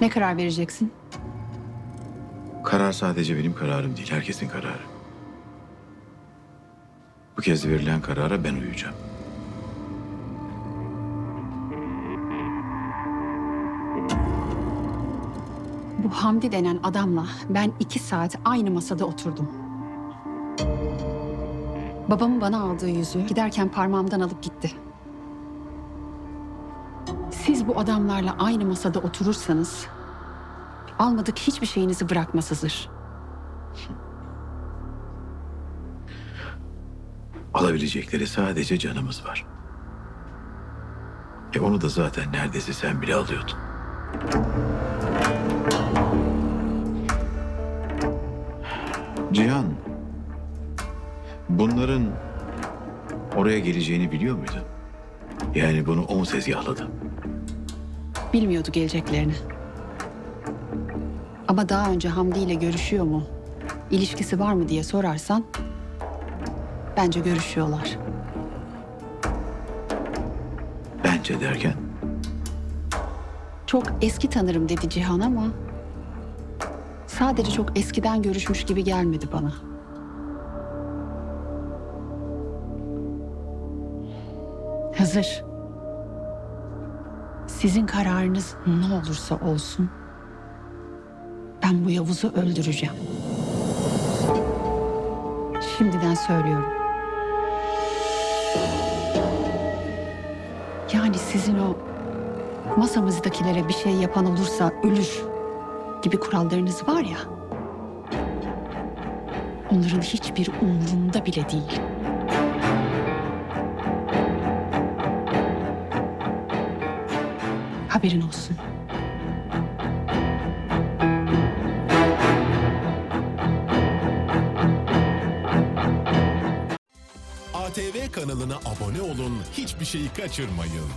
Ne karar vereceksin? Karar sadece benim kararım değil, herkesin kararı. Bu kez verilen karara ben uyacağım. Bu Hamdi denen adamla ben iki saat aynı masada oturdum. Babamın bana aldığı yüzüğü giderken parmağımdan alıp gitti. Siz bu adamlarla aynı masada oturursanız almadık hiçbir şeyinizi bırakmaz Hızır. Alabilecekleri sadece canımız var. E onu da zaten neredeyse sen bile alıyordun. Cihan, bunların oraya geleceğini biliyor muydun? Yani bunu o mu tezgahladı? Bilmiyordu geleceklerini. Ama daha önce Hamdi ile görüşüyor mu, ilişkisi var mı diye sorarsan bence görüşüyorlar. Bence derken Çok eski tanırım dedi Cihan ama sadece çok eskiden görüşmüş gibi gelmedi bana. Hazır. Sizin kararınız ne olursa olsun ben bu Yavuz'u öldüreceğim. Şimdiden söylüyorum. Yani sizin o masamızdakilere bir şey yapan olursa ölür gibi kurallarınız var ya. Onların hiçbir umurunda bile değil. Haberin olsun. ATV kanalına abone olun, hiçbir şeyi kaçırmayın.